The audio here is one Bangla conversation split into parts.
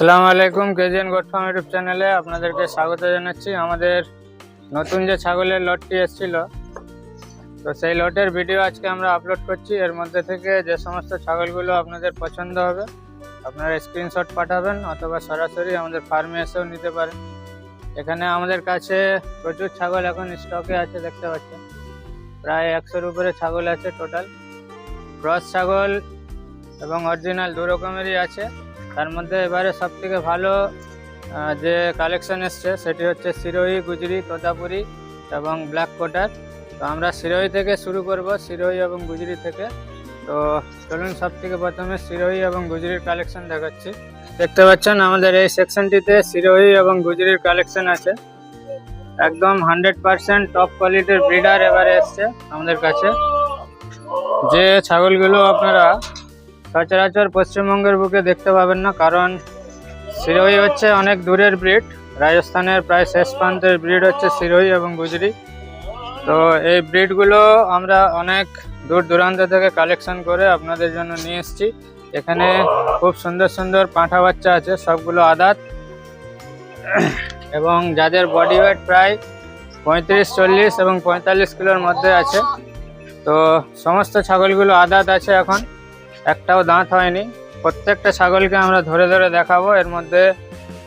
আসসালামু আলাইকুম, কেজিএন গোট ফার্ম ইউটিউব চ্যানেলে আপনাদেরকে স্বাগত জানাচ্ছি। আমাদের নতুন যে ছাগলের লটটি এসেছিল, তো সেই লটের ভিডিও আজকে আমরা আপলোড করছি। এর মধ্যে থেকে যে সমস্ত ছাগলগুলো আপনাদের পছন্দ হবে, আপনারা স্ক্রিনশট পাঠাবেন অথবা সরাসরি আমাদের ফার্মে এসেও নিতে পারেন। এখানে আমাদের কাছে প্রচুর ছাগল এখন স্টকে আছে, দেখতে পাচ্ছেন। প্রায় একশোর উপরে ছাগল আছে টোটাল ক্রস ছাগল এবং অরিজিনাল দু রকমেরই আছে। তার মধ্যে এবারে সব থেকে ভালো যে কালেকশন এসছে সেটি হচ্ছে সিরোহি গুজরি, তোতাপুরি এবং ব্ল্যাক কোটার তো আমরা সিরোহি থেকে শুরু করব সিরোহি এবং গুজরি থেকে। তো চলুন সব থেকে প্রথমে সিরোহি এবং গুজরির কালেকশন দেখাচ্ছি। দেখতে পাচ্ছেন আমাদের এই সেকশনটিতে সিরোহি এবং গুজরির কালেকশন আছে। একদম হান্ড্রেড পার্সেন্ট টপ কোয়ালিটির ব্রিডার এবারে এসছে আমাদের কাছে। যে ছাগলগুলো আপনারা সচরাচর পশ্চিমবঙ্গের বুকে দেখতে পাবেন না, কারণ সিরোহি হচ্ছে অনেক দূরের ব্রিড। রাজস্থানের প্রায় শেষ প্রান্তের ব্রিড হচ্ছে সিরোহি এবং গুজরি। তো এই ব্রিডগুলো আমরা অনেক দূর দূরান্ত থেকে কালেকশন করে আপনাদের জন্য নিয়ে এসেছি। এখানে খুব সুন্দর সুন্দর পাঁঠা বাচ্চা আছে, সবগুলো আদাত। এবং যাদের বডি ওয়েট প্রায় পঁয়ত্রিশ, চল্লিশ এবং পঁয়তাল্লিশ কিলোর মধ্যে আছে, তো সমস্ত ছাগলগুলো আদাত আছে এখন। একটাও দাঁত হয়নি। প্রত্যেকটা ছাগলকে আমরা ধরে ধরে দেখাবো। এর মধ্যে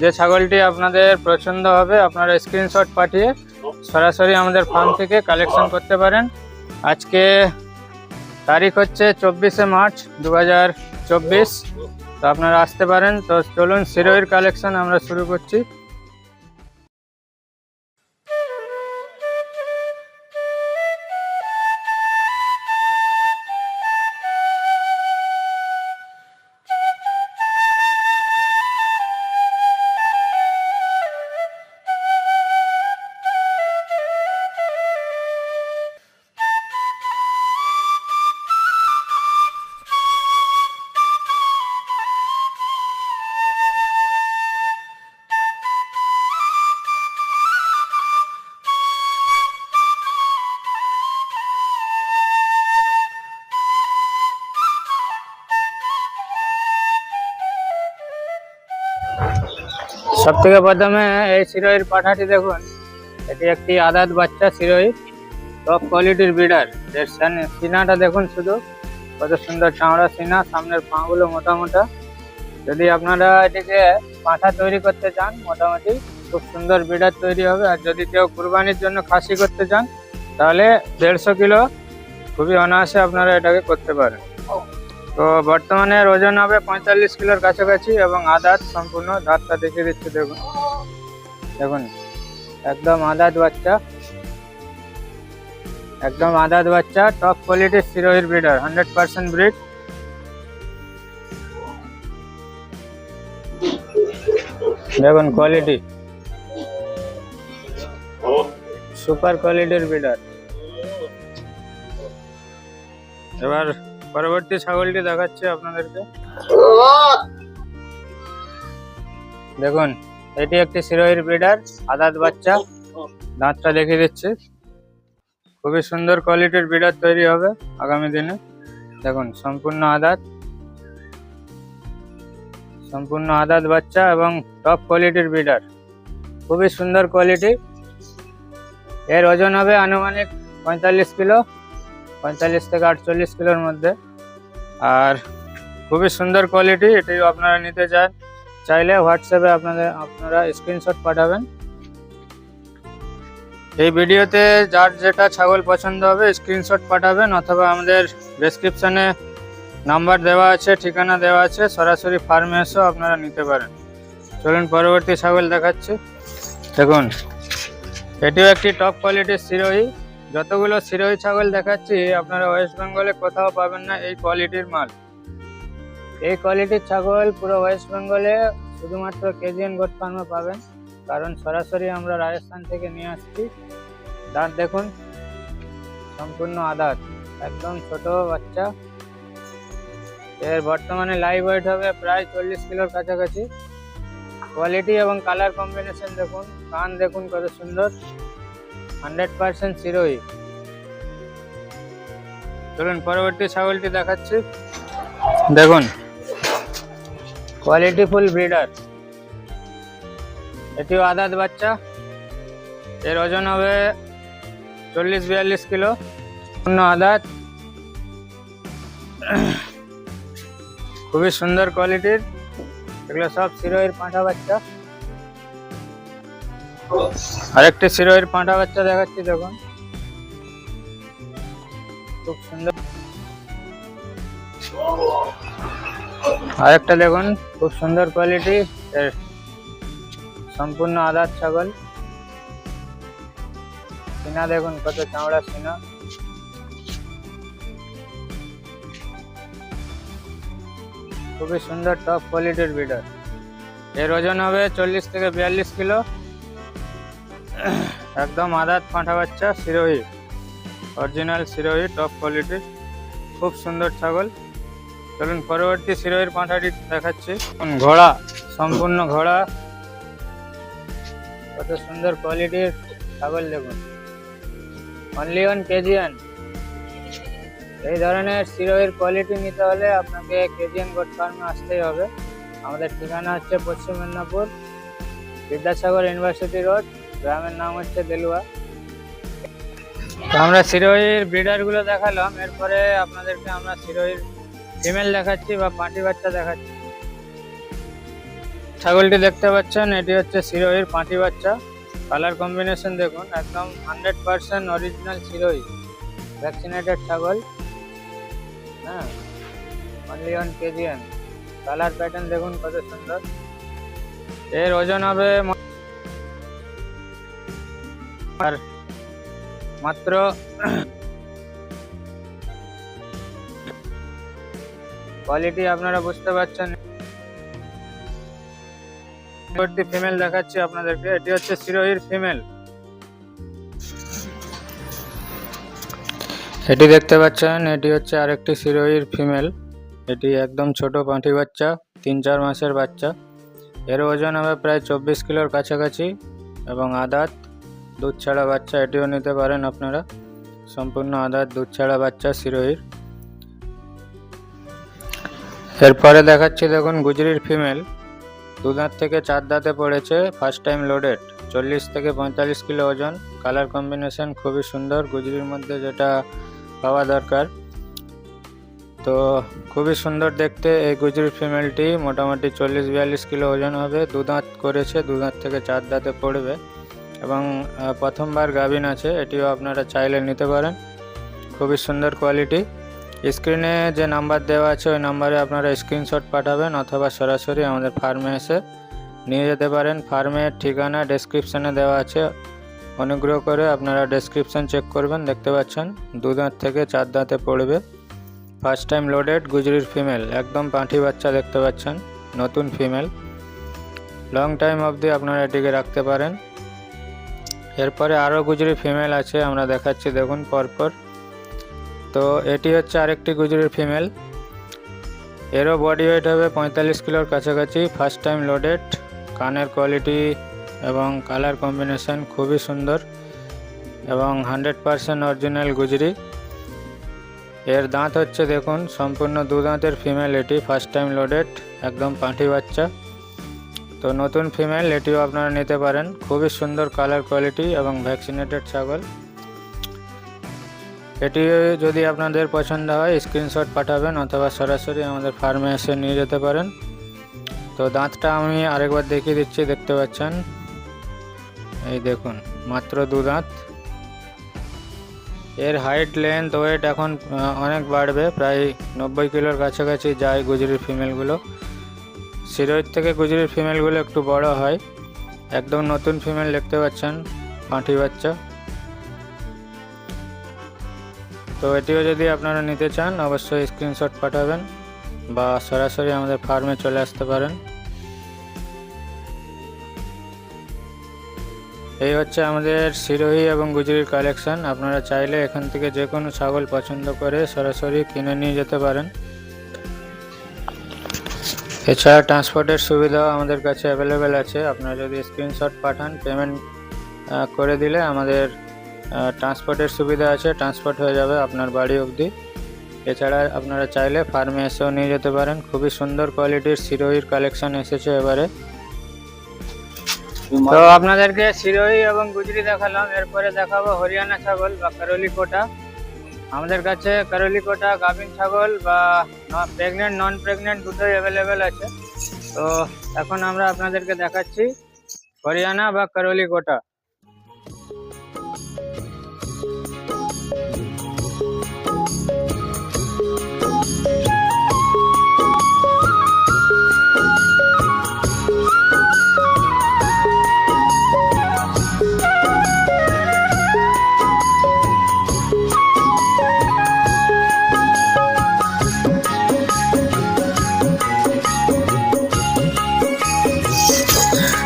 যে ছাগলটি আপনাদের পছন্দ হবে, আপনারা স্ক্রিনশট পাঠিয়ে সরাসরি আমাদের ফার্ম থেকে কালেকশন করতে পারেন। আজকে তারিখ হচ্ছে চব্বিশে মার্চ দু তো আপনারা আসতে পারেন। তো চলুন সিরোইর কালেকশন আমরা শুরু করছি। সব থেকে প্রথমে এই সিরোহির পাঠাটি দেখুন। এটি একটি আদাত বাচ্চা সিরোহি টপ কোয়ালিটির ব্রিডার এর সান- সিনাটা দেখুন শুধু। কত সুন্দর চামড়া সিনা, সামনের পাগুলো মোটা মোটা যদি আপনারা এটিকে পাঁঠা তৈরি করতে চান, মোটামুটি খুব সুন্দর ব্রিডার তৈরি হবে। আর যদি কেউ কুরবানির জন্য খাসি করতে চান, তাহলে দেড়শো কিলো খুবই অনায়াসে আপনারা এটাকে করতে পারেন। তো বর্তমানে ওজন হবে পঁয়তাল্লিশ কিলোর কাছাকাছি এবং আদাত সম্পূর্ণ দাঁতটা দেখিয়ে দিচ্ছি, দেখুন। দেখুন, একদম আদাত বাচ্চা। একদম আদাত বাচ্চা টপ কোয়ালিটির সিরোহির ব্রিডার হান্ড্রেড পার্সেন্ট ব্রিড দেখুন কোয়ালিটি সুপার কোয়ালিটির ব্রিডার এবার পরবর্তী ছাগলটি দেখাচ্ছি আপনাদেরকে। দেখুন, এটি একটি সিরোহির ব্রিডার, আদাত বাচ্চা। দাঁতটা দেখিয়ে দিচ্ছি। খুবই সুন্দর কোয়ালিটির ব্রিডার তৈরি হবে আগামী দিনে। দেখুন, সম্পূর্ণ আদাত। সম্পূর্ণ আদাত বাচ্চা এবং টপ কোয়ালিটির ব্রিডার। খুবই সুন্দর কোয়ালিটি। এর ওজন হবে আনুমানিক পঁয়তাল্লিশ কিলো। পঁয়তাল্লিশ থেকে আটচল্লিশ কিলোর মধ্যে। আর খুবই সুন্দর কোয়ালিটি এটিও আপনারা নিতে চান, চাইলে হোয়াটসঅ্যাপে আপনাদের, আপনারা স্ক্রিনশট পাঠাবেন। এই ভিডিওতে যার যেটা ছাগল পছন্দ হবে স্ক্রিনশট পাঠাবেন, অথবা আমাদের ডেসক্রিপশনে নাম্বার দেওয়া আছে, ঠিকানা দেওয়া আছে, সরাসরি ফার্মে এসেও আপনারা নিতে পারেন। চলুন পরবর্তী ছাগল দেখাচ্ছি। দেখুন, এটিও একটি টপ কোয়ালিটির সিরোহি। যতগুলো সিরোহি ছাগল দেখাচ্ছি, আপনারা ওয়েস্ট বেঙ্গলে কোথাও পাবেন না এই কোয়ালিটির মাল। এই কোয়ালিটির ছাগল পুরো ওয়েস্ট বেঙ্গলে শুধুমাত্র কেজিএন গোট ফার্মে পাবেন। কারণ সরাসরি আমরা রাজস্থান থেকে নিয়ে আসছি। দাঁত দেখুন, সম্পূর্ণ আদাত একদম ছোট বাচ্চা। এর বর্তমানে লাইভ ওয়েট হবে প্রায় চল্লিশ কিলোর কাছাকাছি। কোয়ালিটি এবং কালার কম্বিনেশন দেখুন, কান দেখুন কত সুন্দর। হান্ড্রেড পার্সেন্ট সিরোই চলুন পরবর্তী ছাগলটি দেখাচ্ছি। দেখুন কোয়ালিটি ফুল ব্রিডার এটিও আদাত বাচ্চা। এর ওজন হবে চল্লিশ বিয়াল্লিশ কিলো। অন্য আদাত। খুবই সুন্দর কোয়ালিটির এগুলো সব সিরোহির পাঁঠা বাচ্চা। আরেকটি সিরোহির পাঁটা বাচ্চা দেখাচ্ছি দেখুন। খুব সুন্দর। আরেকটা দেখুন, খুব সুন্দর কোয়ালিটি সম্পূর্ণ আদার ছাগল। সিনা দেখুন, কত চামড়া সিনা। খুবই সুন্দর টপ কোয়ালিটির বিডার এর ওজন হবে চল্লিশ থেকে বিয়াল্লিশ কিলো। একদম আদাত পাঁঠা বাচ্চা সিরোহি অরিজিনাল সিরোহি টপ কোয়ালিটির খুব সুন্দর ছাগল। চলুন পরবর্তী সিরোহির পাঁঠাটি দেখাচ্ছি। ঘোড়া, সম্পূর্ণ ঘোড়া। কত সুন্দর কোয়ালিটির ছাগল দেখুন। অনলি ওয়ান কেজিয়ান এই ধরনের সিরোহির কোয়ালিটি নিতে হলে আপনাকে কেজিয়ান গোট ফার্মে আসতেই হবে। আমাদের ঠিকানা হচ্ছে পশ্চিম মেদিনীপুর। বিদ্যাসাগর ইউনিভার্সিটি রোড গ্রামের নাম হচ্ছে দেলুয়া। আমরা সিরোহির ব্রিডারগুলো দেখালাম, এরপরে আপনাদেরকে আমরা সিরোহির ফিমেল দেখাচ্ছি বা পাঁটি বাচ্চা দেখাচ্ছি। ছাগলটি দেখতে পাচ্ছেন, এটি হচ্ছে সিরোহির পাঁটি বাচ্চা। কালার কম্বিনেশন দেখুন, একদম hundred percent original Sirohi, vaccinated ছাগল। হ্যাঁ অনলি ওয়ান কেজিএন কালার প্যাটার্ন দেখুন কত সুন্দর। এর ওজন হবে আর মাত্র কোয়ালিটি আপনারা বুঝতে পারছেন। ফিমেল দেখাচ্ছি আপনাদেরকে। এটি হচ্ছে সিরোহির ফিমেল এটি দেখতে পাচ্ছেন, এটি হচ্ছে আরেকটি সিরোহির ফিমেল এটি একদম ছোট পাঁঠি বাচ্চা, তিন চার মাসের বাচ্চা। এর ওজন হবে প্রায় চব্বিশ কিলোর কাছাকাছি এবং আদাত দুধ ছাড়া বাচ্চা এটিও নিতে পারেন আপনারা। সম্পূর্ণ আদার দুধ ছাড়া বাচ্চা সিরোহির। এরপরে দেখাচ্ছি দেখুন গুজরির ফিমেল। দু দাঁত থেকে চার দাঁতে পড়েছে ফার্স্ট টাইম লোডেড চল্লিশ থেকে পঁয়তাল্লিশ কিলো ওজন। কালার কম্বিনেশন খুবই সুন্দর, গুজরির মধ্যে যেটা পাওয়া দরকার। তো খুবই সুন্দর দেখতে এই গুজরির ফিমেলটি, মোটামুটি চল্লিশ বিয়াল্লিশ কিলো ওজন হবে। দু দাঁত করেছে দু দাঁত থেকে চার দাঁতে পড়বে। এবং প্রথমবার গাভিন আছে, এটিও আপনারা চাইলে নিতে পারেন। খুবই সুন্দর কোয়ালিটি। স্ক্রিনে যে নাম্বার দেওয়া আছে, ওই নাম্বারে আপনারা স্ক্রিনশট পাঠাবেন অথবা সরাসরি আমাদের ফার্মে এসে নিয়ে যেতে পারেন। ফার্মের ঠিকানা ডেসক্রিপশানে দেওয়া আছে। অনুগ্রহ করে আপনারা ডেসক্রিপশন চেক করবেন, দেখতে পাচ্ছেন, দু দাঁত থেকে চার দাঁতে পড়বে। ফার্স্ট টাইম লোডেড, গুজরির ফিমেল, একদম পাঁঠি বাচ্চা দেখতে পাচ্ছেন, নতুন ফিমেল। লং টাইম অবধি আপনারা এটিকে রাখতে পারেন। এরপরে আরও গুজরি ফিমেল আছে, আমরা দেখাচ্ছি, দেখুন, পরপর। তো এটি হচ্ছে আরেকটি গুজরির ফিমেল এরও বডি ওয়েট হবে পঁয়তাল্লিশ কিলোর কাছাকাছি ফার্স্ট টাইম লোডেড কানের কোয়ালিটি এবং কালার কম্বিনেশন খুবই সুন্দর এবং হান্ড্রেড পারসেন্ট অরিজিনাল গুজরি। এর দাঁত হচ্ছে, দেখুন, সম্পূর্ণ দু দাঁতের ফিমেল এটি ফার্স্ট টাইম লোডেড একদম পাঁঠি বাচ্চা। তো নতুন ফিমেল এটিও আপনারা নিতে পারেন। খুবই সুন্দর কালার কোয়ালিটি এবং ভ্যাকসিনেটেড ছাগল। এটি যদি আপনাদের পছন্দ হয় স্ক্রিনশট পাঠাবেন অথবা সরাসরি আমাদের ফার্মে এসে নিয়ে যেতে পারেন। তো দাঁতটা আমি আরেকবার দেখিয়ে দিচ্ছি, দেখতে পাচ্ছেন? এই দেখুন, মাত্র দু দাঁত। এর হাইট লেন্থ ওয়েট এখন অনেক বাড়বে। প্রায় নব্বই কিলোর কাছাকাছি যায় গুজরির ফিমেলগুলো সিরোইর থেকে গুজরির ফিমেলগুলো একটু বড় হয়। একদম নতুন ফিমেল দেখতে পাচ্ছেন পাঁঠি বাচ্চা। তো এটিও যদি আপনারা নিতে চান, অবশ্যই স্ক্রিনশট পাঠাবেন বা সরাসরি আমাদের ফার্মে চলে আসতে পারেন। এই হচ্ছে আমাদের সিরোহি এবং গুজরির কালেকশন আপনারা চাইলে এখান থেকে যে কোনো ছাগল পছন্দ করে সরাসরি কিনে নিয়ে যেতে পারেন। এছাড়া ট্রান্সপোর্টের সুবিধাও আমাদের কাছে অ্যাভেলেবেল আছে। আপনারা যদি স্ক্রিনশট পাঠান পেমেন্ট করে দিলে আমাদের ট্রান্সপোর্টের সুবিধা আছে। ট্রান্সপোর্ট হয়ে যাবে আপনার বাড়ি অবধি। এছাড়া আপনারা চাইলে ফার্মে এসেও নিয়ে যেতে পারেন। খুবই সুন্দর কোয়ালিটির সিরোহির কালেকশন এসেছে এবারে। তো আপনাদেরকে সিরোহি এবং গুজরি দেখালাম। এরপরে দেখাবো হরিয়ানা ছাগল বা কারলি কোটা। আমাদের কাছে কারলি কোটা গাভিন ছাগল বা প্রেগনেন্ট নন প্রেগনেন্ট দুটোই অ্যাভেলেবেল আছে। তো এখন আমরা আপনাদেরকে দেখাচ্ছি, হরিয়ানা বা কারলি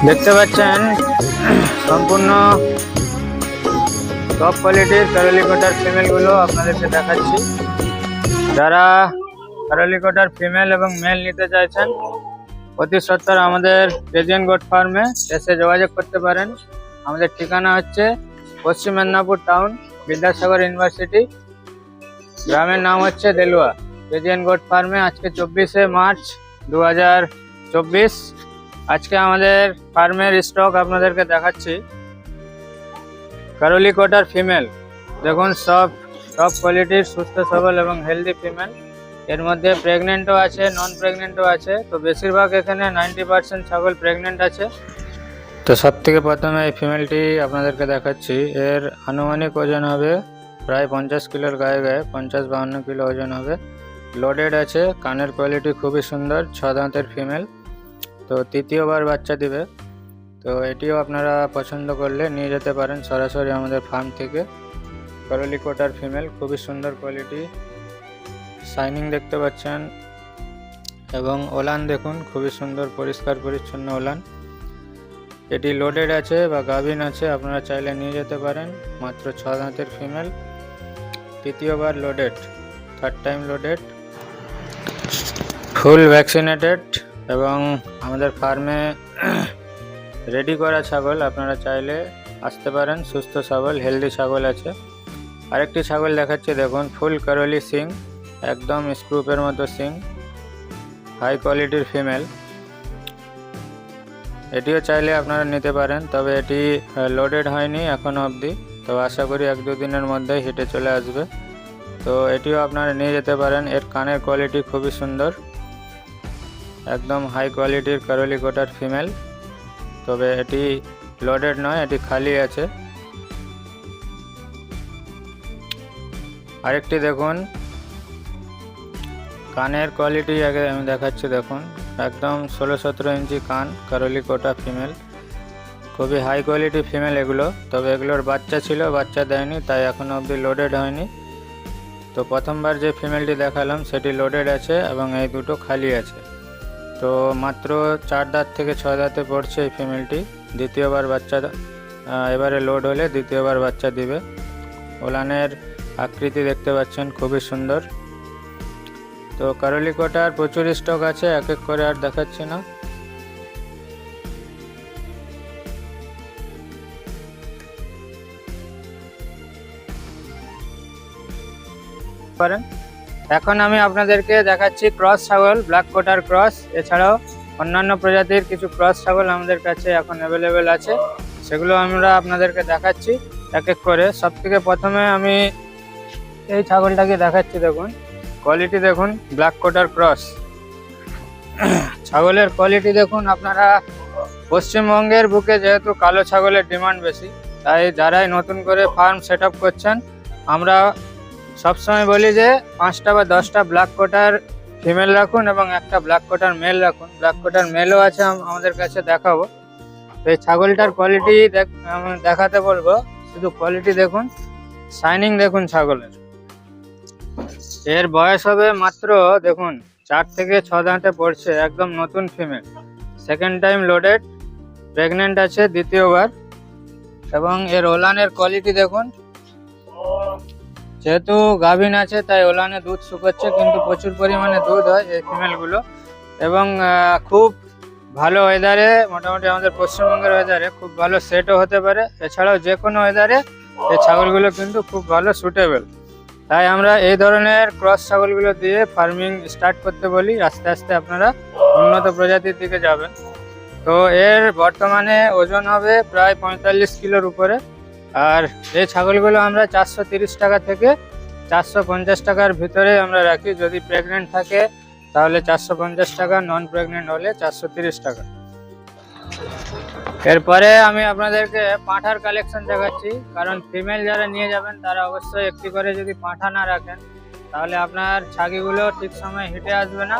দেখতে পাচ্ছেন, সম্পূর্ণ টপ কোয়ালিটির কারলিকোটার ফিমেলগুলো আপনাদেরকে দেখাচ্ছি। যারা কারলিকোটার ফিমেল এবং মেল নিতে চাইছেন অতি সত্তর আমাদের রেজিয়ন গোট ফার্মে এসে যোগাযোগ করতে পারেন। আমাদের ঠিকানা হচ্ছে পশ্চিম মেদিনীপুর টাউন বিদ্যাসাগর ইউনিভার্সিটি গ্রামের নাম হচ্ছে দেলুয়া। রেজিয়ন গোট ফার্মে আজকে চব্বিশে মার্চ দু চব্বিশ। আজকে আমাদের ফার্মের স্টক আপনাদেরকে দেখাচ্ছি। কারলি কোটার ফিমেল। দেখুন, সব সব কোয়ালিটির সুস্থ, সবল এবং হেলদি ফিমেল। এর মধ্যে প্রেগনেন্টও আছে নন প্রেগনেন্টও আছে। তো বেশিরভাগ এখানে নাইনটি পার্সেন্ট ছাগল প্রেগনেন্ট আছে। তো সব থেকে প্রথমে এই ফিমেলটি আপনাদেরকে দেখাচ্ছি। এর আনুমানিক ওজন হবে প্রায় পঞ্চাশ কিলোর গায়ে গায়ে, পঞ্চাশ বাউন্ন কিলো ওজন হবে। লোডেড আছে, কানের কোয়ালিটি খুবই সুন্দর, ছ দাঁতের ফিমেল। তো তৃতীয়বার বাচ্চা দিবে। তো এটিও আপনারা পছন্দ করলে নিয়ে যেতে পারেন সরাসরি আমাদের ফার্ম থেকে। করলি কোটার ফিমেল খুবই সুন্দর কোয়ালিটি শাইনিং দেখতে পাচ্ছেন। এবং ওলান দেখুন, খুবই সুন্দর, পরিষ্কার, পরিচ্ছন্ন ওলান। এটি লোডেড আছে বা গাভিন আছে, আপনারা চাইলে নিয়ে যেতে পারেন। মাত্র ছ দাঁতের ফিমেল তৃতীয়বার loaded third time loaded full vaccinated এবং আমাদের ফার্মে রেডি করা ছাগল, আপনারা চাইলে আসতে পারেন। সুস্থ ছাগল, হেলদি ছাগল আছে। আরেকটি ছাগল দেখাচ্ছে, দেখুন, ফুল করলি সিং, একদম স্ক্রুপের মতো সিং হাই কোয়ালিটির ফিমেল এটিও চাইলে আপনারা নিতে পারেন, তবে এটি লোডেড হয়নি এখনও অবধি। তো আশা করি এক দু দিনের মধ্যেই হেঁটে চলে আসবে। তো এটিও আপনারা নিয়ে যেতে পারেন, এর কানের কোয়ালিটি খুবই সুন্দর। একদম হাই কোয়ালিটির কারলি কোটার ফিমেল তবে এটি লোডেড নয়, এটি খালি আছে। আরেকটি দেখুন। কানের কোয়ালিটি আগে আমি দেখাচ্ছি, দেখুন। একদম ষোলো সতেরো ইঞ্চি কান কারলি কোটা ফিমেল খুবই হাই কোয়ালিটি ফিমেল এগুলো। তবে এগুলোর বাচ্চা ছিল, বাচ্চা দেয়নি, তাই এখনও অবধি লোডেড হয়নি। তো প্রথমবার যে ফিমেলটি দেখালাম, সেটি লোডেড আছে এবং এই দুটো খালি আছে। তো মাত্র চার দাঁত থেকে ছয় দাঁতে পড়ছে এই ফিমেলটি দ্বিতীয়বার বাচ্চা এবারে লোড হলে দ্বিতীয়বার বাচ্চা দিবে। ওলানের আকৃতি দেখতে পাচ্ছেন, খুবই সুন্দর। তো কারলি কোটার প্রচুর স্টক আছে, এক এক করে আর দেখাচ্ছি না। পারেন? এখন আমি আপনাদেরকে দেখাচ্ছি ক্রস ছাগল, ব্ল্যাক কোটার ক্রস। এছাড়াও অন্যান্য প্রজাতির কিছু ক্রস ছাগল আমাদের কাছে এখন অ্যাভেলেবেল আছে। সেগুলো আমরা আপনাদেরকে দেখাচ্ছি এক এক করে। সব থেকে প্রথমে আমি এই ছাগলটাকে দেখাচ্ছি, দেখুন। কোয়ালিটি দেখুন, ব্ল্যাক কোটার ক্রস। ছাগলের কোয়ালিটি দেখুন, আপনারা পশ্চিমবঙ্গের বুকে যেহেতু কালো ছাগলের ডিমান্ড বেশি, তাই যারাই নতুন করে ফার্ম সেট করছেন, আমরা সবসময় বলি যে পাঁচটা বা দশটা ব্ল্যাক কোটার ফিমেল রাখুন এবং একটা ব্ল্যাক কোটার মেল রাখুন। ব্ল্যাক কোটার মেলও আছে আমাদের কাছে দেখাবো। তো এই ছাগলটার কোয়ালিটি দেখাতে বলব, শুধু কোয়ালিটি দেখুন শাইনিং দেখুন ছাগলের। এর বয়স হবে মাত্র, দেখুন, চার থেকে ছ দাঁতে পড়ছে, একদম নতুন female second time loaded pregnant আছে দ্বিতীয়বার। এবং এর ওলানের কোয়ালিটি দেখুন। যেহেতু গাভিন আছে, তাই ওলানে দুধ শুকাচ্ছে, কিন্তু প্রচুর পরিমাণে দুধ হয় এই ফিমেলগুলো এবং খুব ভালো ওয়েদারে মোটামুটি আমাদের পশ্চিমবঙ্গের ওয়েদারে খুব ভালো সেটও হতে পারে। এছাড়াও যে কোনো ওয়েদারে এই ছাগলগুলো কিন্তু খুব ভালো সুটেবল তাই আমরা এই ধরনের ক্রস ছাগলগুলো দিয়ে ফার্মিং স্টার্ট করতে বলি। আস্তে আস্তে আপনারা উন্নত প্রজাতির দিকে যাবেন। তো এর বর্তমানে ওজন হবে প্রায় পঁয়তাল্লিশ কিলোর উপরে। আর এই ছাগলগুলো আমরা চারশো টাকা থেকে চারশো পঞ্চাশ টাকার ভিতরে আমরা রাখি। যদি প্রেগনেন্ট থাকে, তাহলে চারশো পঞ্চাশ টাকা নন প্রেগনেন্ট হলে চারশো টাকা। এরপরে আমি আপনাদেরকে পাঁঠার কালেকশন দেখাচ্ছি। কারণ ফিমেল যারা নিয়ে যাবেন, তারা অবশ্যই একটি করে যদি পাঁঠা না রাখেন, তাহলে আপনার ছাগিগুলো ঠিক সময় হেঁটে আসবে না।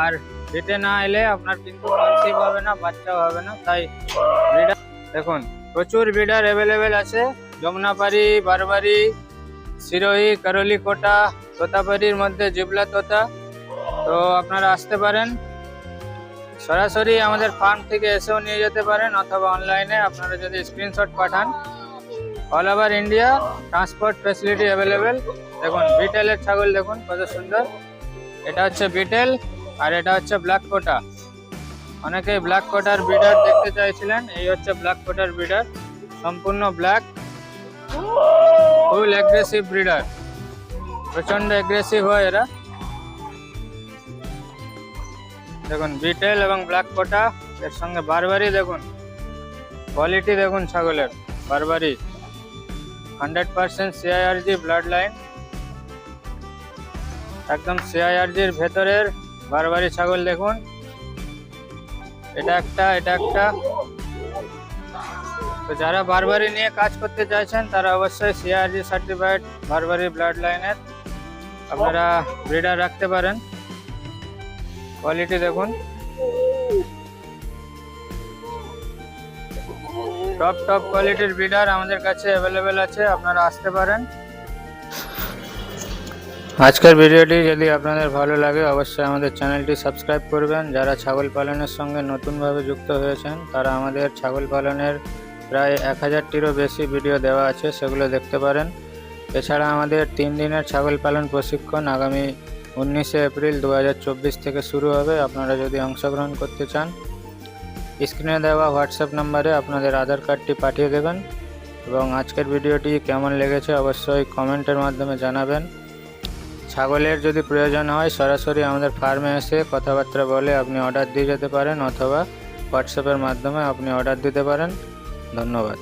আর হেঁটে না এলে আপনার কিন্তু কনসিভ হবে না, বাচ্চাও হবে না। তাই দেখুন, প্রচুর ব্রিডার অ্যাভেলেবেল আছে। যমুনাপাড়ি বারবারি সিরোহি করলি কোটা তোতাপাড়ির মধ্যে জিবলা তোতা। তো আপনারা আসতে পারেন। সরাসরি আমাদের ফার্ম থেকে এসেও নিয়ে যেতে পারেন অথবা অনলাইনে আপনারা যদি স্ক্রিনশট পাঠান। All over India transport facility available দেখুন বিটেলের ছাগল দেখুন, কত সুন্দর। এটা হচ্ছে বিটেল আর এটা হচ্ছে ব্ল্যাক কোটা। অনেকেই ব্ল্যাক কোটার বিডার দেখতে চাইছিলেন, এই হচ্ছে ব্ল্যাক কোটার বিডার সম্পূর্ণ ব্ল্যাক ফুল অ্যাগ্রেসিভ ব্রিডার প্রচণ্ড অ্যাগ্রেসিভ হয় এরা। দেখুন বিটেল এবং ব্ল্যাক কোটা এর সঙ্গে বারবারই দেখুন কোয়ালিটি দেখুন ছাগলের Barbari hundred percent CIRG blood line একদম সিআইআরজির ভেতরের বারবারি ছাগল দেখুন। এটা একটা এটা একটা। তো যারা বারবারি নিয়ে কাজ করতে চাইছেন, তারা অবশ্যই সিআরজি সার্টিফাইড বারবারি ব্লাড লাইনের আপনারা ব্রিডার রাখতে পারেন। কোয়ালিটি দেখুন। টপ টপ কোয়ালিটির ব্রিডার আমাদের কাছে অ্যাভেলেবেল আছে, আপনারা আসতে পারেন। আজকের ভিডিওটি যদি আপনাদের ভালো লাগে, অবশ্যই আমাদের চ্যানেলটি সাবস্ক্রাইব করবেন। যারা ছাগল পালনের সঙ্গে নতুনভাবে যুক্ত হয়েছেন, তারা আমাদের ছাগল পালনের প্রায় এক হাজারটিরও বেশি ভিডিও দেওয়া আছে, সেগুলো দেখতে পারেন। এছাড়া আমাদের তিন দিনের ছাগল পালন প্রশিক্ষণ আগামী উনিশে এপ্রিল দু হাজার চব্বিশ থেকে শুরু হবে। আপনারা যদি অংশগ্রহণ করতে চান, স্ক্রিনে দেওয়া হোয়াটসঅ্যাপ নাম্বারে আপনাদের আধার কার্ডটি পাঠিয়ে দেবেন। এবং আজকের ভিডিওটি কেমন লেগেছে, অবশ্যই কমেন্টের মাধ্যমে জানাবেন। ছাগলের যদি প্রয়োজন হয়, সরাসরি আমাদের ফার্মে এসে কথাবার্তা বলে আপনি অর্ডার দিয়ে যেতে পারেন অথবা হোয়াটসঅ্যাপের মাধ্যমে আপনি অর্ডার দিতে পারেন। ধন্যবাদ।